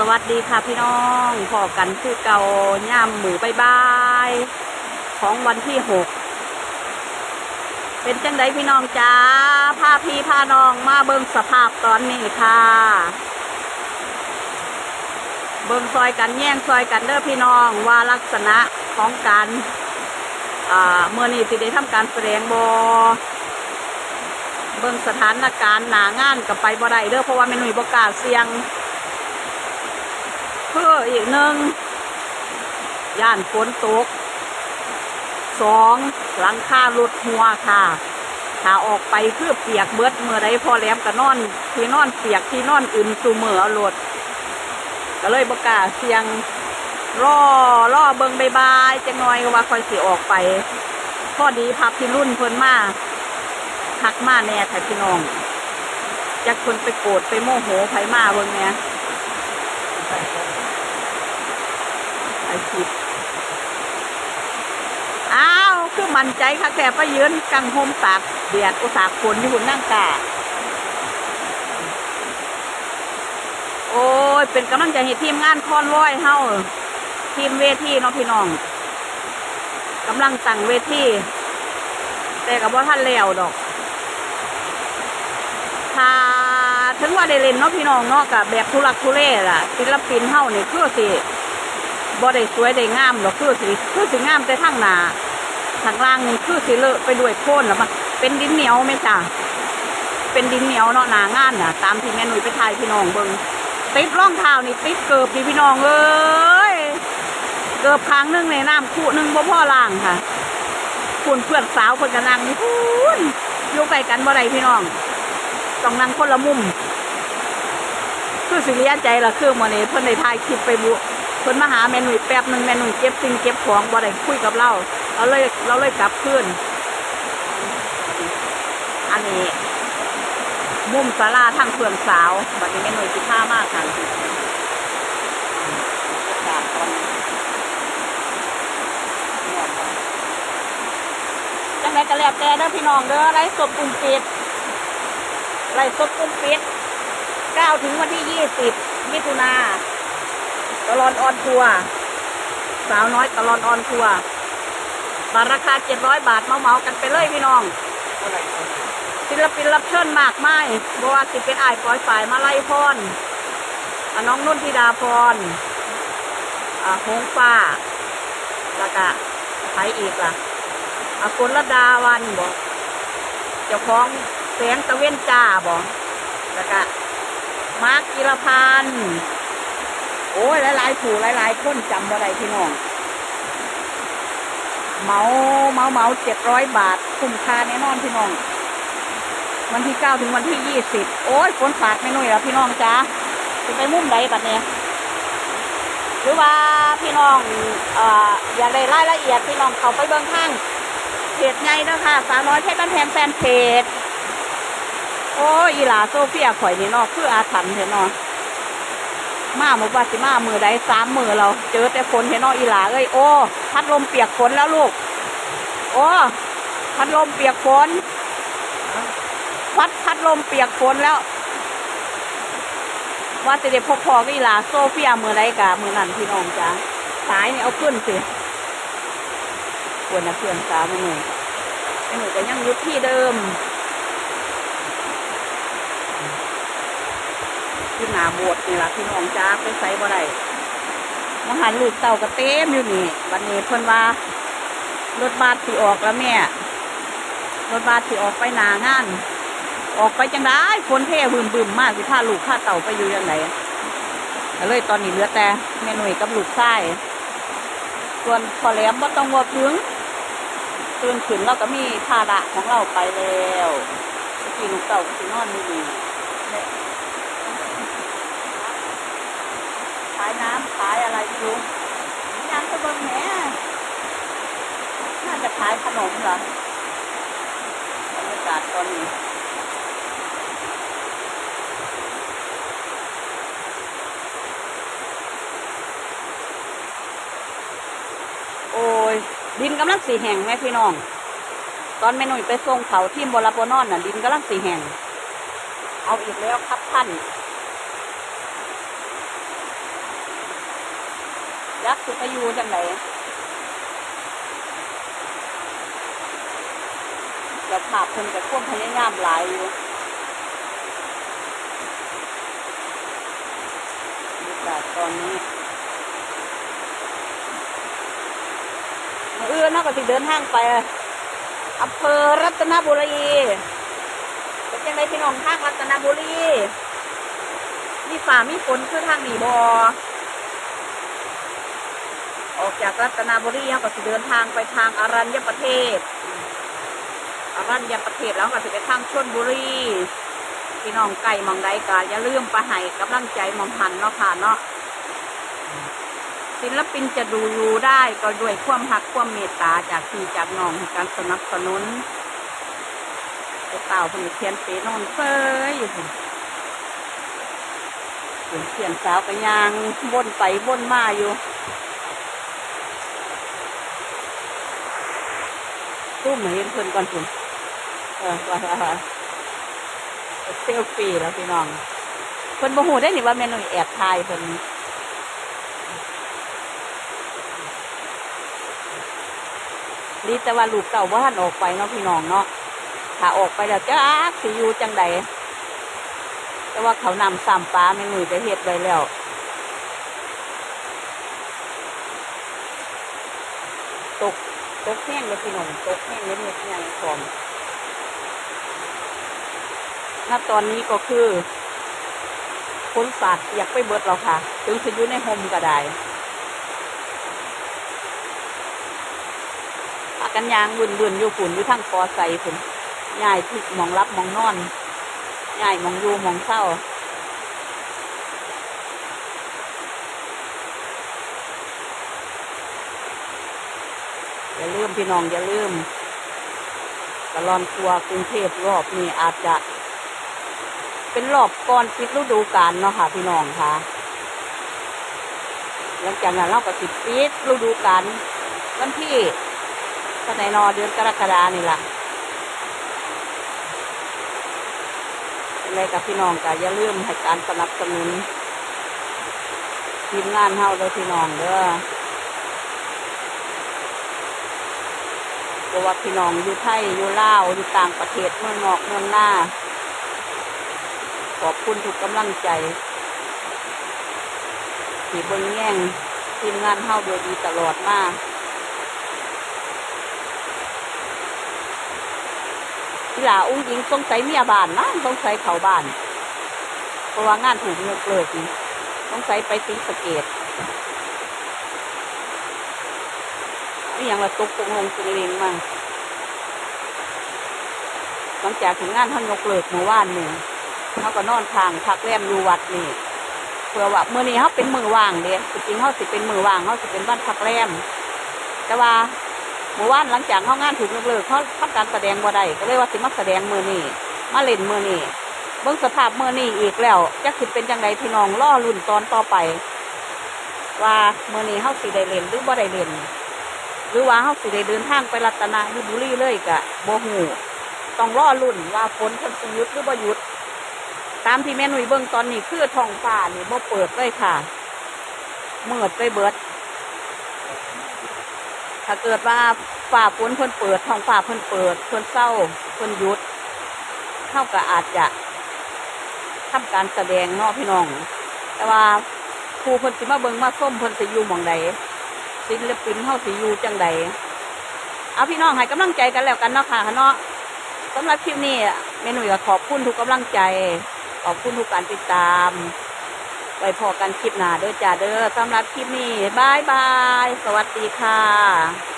สวัสดีค่ะพี่น้องพอกันคือเก่าย่ำหมูบายบายของวันที่หกเป็นจังไดพี่น้องจ้าพาพี่พาน้องมาเบิ่งสภาพตอนนี้ค่ะ เบิ่งซอยกันแย่งซอยกันเด้อพี่น้องว่าลักษณะของการอ่าเมื่อนี้สิได้ทำการแสดงบอเบิ่งสถานการณ์หนางานกับไปบ่ได้เด้อเพราะว่าแม่หนุ่ยบกาเสี่ยง เพื่ออีกหนึ่งย่านฝนตกสองหลังคาหลุดหัวค่ะถ้าออกไปเพื่อเปียกเบิดเมื่อใดพอแหลมก็นอน ที่นอนเปียกที่นอนอื่นสูเมือเอาโหลด ก็เลยบกล้าศเสียงรอรอเบิงบายบายจังหน่อยว่าคอยสิออกไปพอดีพับพี่รุ่นเพิ่นมาทักมาแน่ค่ะพี่น้องจากคนไปโกรธไปโมโหไผมาเบิ่งเนี่ย ไอคิดอ้าวคือมันใจค่ะแค่ไปยืนกังโฮมตากเดียดอุตสาห์ฝนอยู่หุ่นนั่งกาโอ้ย เป็นกำลังใจให้ทีมงานคอนร้อยเฮาทีมเวทีเนาะพี่น้องกำลังตั้งเวทีแต่กับว่าท่านแล้วดอกถ้าถึงว่าได้เล่นเนาะพี่น้องเนาะกับแบบทุลักทุเลล่ะศิลปินเฮานี่คือสิ บ่ได้สวยได้งามหรอกคือสิคือสิงามแต่ทางหนาทางล่างนี่คือสิเลอะไปด้วยโคลนแล้วมันเป็นดินเหนียวไหมจ้ะเป็นดินเหนียวเนาะหนางานน่ะ ตามที่แม่หนุ่ยไปถ่ายพี่น้องเบิงติดรองเท้านี่ติดเกิบนี่พี่น้องเอ้ยเกิบครั้งหนึงในน้ำคู่หนึงบ่พ่อล่างค่ะคุณเพื่อนสาวเพิ่นก็นั่งนี่พูนอยู่ใกลกันบ่ได้พี่น้องต้องนั่งคนละมุมคือสิเลียใจละคือมื้อนี้เพิ่อนได้ถ่ายคลิปไปบุ พิ่นมาหาแม่หนุ่ยแป๊บหนึ่งแม่หนุ่ยเก็บสิ่งเก็บของบ่ได้คุยกับเราเราเลยเราเลยกลับคืนอันนี้ มุมศาลาทางเพื่อนสาวบัดนี้แม่หนุ่ยสิพามากค่ะจังไดก็แล้วแต่เด้อพี่น้องเด้อไลฟ์สดกลุ่มปิดไลฟ์สดกลุ่มปิด9ถึงวันที่ 20 มิถุนา ตลอนออนทัวสาวน้อยตลอนออนทัวบาทราคาเจ็ดร้อยบาทเมาเมากันไปเลยพี่น้องศิลปินรับเชิญมากมายบว่าสิเป็นอายปล่อยฝ่ายมาไล่พรอะน้องนุ่นธิดาพรอ่าหงฟ้าแล้วก็ใครอีกล่ะอะกุลดาวันบอกเจ้าของแสงตะเว้นจ้าบอกแล้วก็มาร์คกิรพันธ์ โอ้ยหลายๆผู้หลายๆคนจำบ่ได้พี่น้องเมาเมาเมาเจ็ดร้อยบาท คุ้มค่าแน่นอนพี่น้อง วันที่เก้าถึงวันที่ยี่สิบโอ้ยฝนสาดไม่นุ่ยแล้วพี่น้องจ้าจะไปมุ่มใดบัดเนี่ยหรือว่าพี่น้องเอ่ออยากได้รายละเอียดพี่น้องเขาไปเบื้องข้างเพจไงเด้อค่ะสาวน้อยเพชรบ้านแพงแฟนเพจโอ้ยอีหลาโซเฟียข่อยนี่เนาะคืออาถรรพ์เห็นเนาะ มาหมู่บ้านสิมามือใดสามมือเรา เจอแต่ฝนเห็นนออีหลาเอ้ยโอ้พัดลมเปียกฝนแล้วลูก โอ้พัดลมเปียกฝนพัดพัดลมเปียกฝนแล้ว ว่าจะได้พบพอกับอีหลาโซเฟียมือใดกะมือนั่นพี่น้องจ้าสายนี่เอาขึ้นสิควรนะเพื่อนสาวมือหนึ่งไอ้หนูก็ยังยุดที่เดิม ที่หนาโบสถ์นี่ล่ะพี่น้องจ้าไปใส่บ่ได้มหันลูกเต่ากระเต็มอยู่นี่วันนี้เพิ่นว่ารถบัสสิออกแล้วแม่รถบัสสิออกไปหนางาน ออกไปจังได้ฝนเทบึมบึมๆมากสิพาลูกพาเต่าไปอยู่ยังไงเลยตอนนี้เหลือแต่แม่หนุ่ยกับลูกชายส่วนพอแหลมบ่ต้องว่าถึงตื่นขึ้นเราก็มีภาระของเราไปแล้วกี้ลูกเต่าก็สินอนอยู่นี่ ขายน้ำขายอะไรไม่รู้ยางตะเบิงแหมน่าจะขายขนมเหรอบรรยากาศตอนนี้โอ้ย ดินกำลังสีแห้งไหมพี่น้อง ตอนแม่หนุ่ยไปส่งเขาที่บลาบนอนน่ะ ดินกำลังสีแห้งเอาอีกแล้วครับท่าน จักสุไปอยู่จังไหนเดี๋ยวภาพเพิ่นกับควบพยายามหลายอยู่บรรยากาศตอนนี้มื้ออื่าก็สิเดินทางไปอำเภอรัตนบุรีเป็นจังไดพี่น้องทางรัตนบุรี มีฝ่ามีฝนคือทางหนีบอ ออกจากรัตนบุรีเขาก็สิเดินทางไปทางอารัญญประเทศอารัญญประเทศแล้วก็สิไปทางชลบุรีพี่น้องไก่มองใดกาอย่าลืมไปให้กำลังใจหมอมหันเนาะค่ะเนาะศิลปินจะดูอยู่ได้ก็ด้วยความหักความเมตตาจากพี่จากน้องการสนับสนุนไอ้เต่าเพิ่นเขียนเปนอนเฟยอยู่พุ่นเห็นเสียนสาวกระยางวนไปวนมาอยู่ ตู้เหมือนเห็นเพิ่นก่อนคุณเออว่าว่าเซลฟี่แล้วพี่น้องเพิ่นบ่ฮู้ได้นี่ว่าแม่นุ่ยแอบถ่ายเพิ่นดีแต่ว่าลูกเก่าว่าหันออกไปเนาะพี่น้องเนาะถ้าออกไปแล้วจ้าสิอยู่จังใดแต่ว่าเขานำสามปลาแม่นุ่ยไปเฮ็ดไว้แล้ว ตก ตกแห้งเลยพี่น้องตกแห้งเลยเม็ดใหญ่พร้อมณตอนนี้ก็คือคนสาดอยากไปเบิดเราค่ะ ถึงจะอยู่ในโฮมก็ได้พากันยางวุ่นวุ่นอยู่ฝุ่นอยู่ทั้งกอใส่ฝุ่นย่ายที่มองรับมองนอนใหญ่มองอยู่มองเศร้า อย่าลืมพี่น้องอย่าลืมตลอนทัวร์กรุงเทพรอบนี้อาจจะ เป็นรอบก่อนปิดฤดูกาลเนาะค่ะ พี่น้องค่ะ หลังจากนั้นเราก็สิปิดฤดูกาลวันที่เท่าไหร่นอเดือนกรกฎานี่ล่ะอะไรกับพี่น้องก็อย่าลืมให้การสนับสนุนทีมงานเฮาเด้อพี่น้องเด้อเพ ราะว่าพี่น้องอยู่ไทยอยู่ลาวอยู่ต่างประเทศเมืองนอกเมืองหน้า ขอบคุณทุกกำลังใจที่เบิ่งแย่งทีมงานเฮาโดยดีตลอดมาทีหลาอุ้งยิงสงสัยเมียบ้านนะสงสัยเขาบ้าน เพราะว่างานถูกยกเลิกนี่สงสัยไปสีสะเกต นี่ยังละตกตกลงตุงเลงมาหลังจากถึงงานท่านยกเลิกเมื่อวานนี่เขาก็นอนทางพักแรมอยู่วัดนี่เพื่อว่าเมื่อนี้เขาเป็นมือว่างเด้จริงๆเขาสิเป็นมือว่างเขาสิเป็นบ้านพักแรมแต่ว่าเมื่อวานหลังจากเขางานถูกยกเลิกเขาทำการแสดงบ่ได้ก็เลยว่าสิมาแสดงมือนี่มาเล่นมือนี่เบิ่งสภาพมือนี่อีกแล้วจะสิเป็นจังไดพี่น้องล่อรุ่นตอนต่อไป ว่าเมื่อนี่เขาสิได้เล่นหรือบ่ได้เล่น หรือว่าเขาสิได้เดินทางไปรัตนาบุรีเลยกะบ่ฮู้ต้องรอรุ่นว่าฝนเพิ่นสิหยุดหรือบ่หยุด ตามที่แม่หนุ่ยเบิ่งตอนนี้คือท้องฟ้านี่บ่เปิดเลยค่ะเมืดไปเบิด ถ้าเกิดว่าฝ่าฝนเพิ่นเปิดท้องฟ้าเพิ่นเปิดเพิ่นเศร้าเพิ่นหยุดเท่ากับอาจจะทำการแสดงนาะพี่น้อง แต่ว่าครูเพิ่นสิมาเบิ่งมาส้มเพิ่นสิอยู่หม่องใด ศิลปินเฮาสิอยู่จังใดเอาพี่น้องให้กำลังใจกันแล้วกันเนาะค่ะเนาะสำหรับคลิปนี้เมนูก็ขอบคุณทุกกำลังใจ ขอบคุณทุกการติดตามไว้พอกันคลิปหน้าเด้อจ้าเด้อสำหรับคลิปนี้บายบาย สวัสดีค่ะ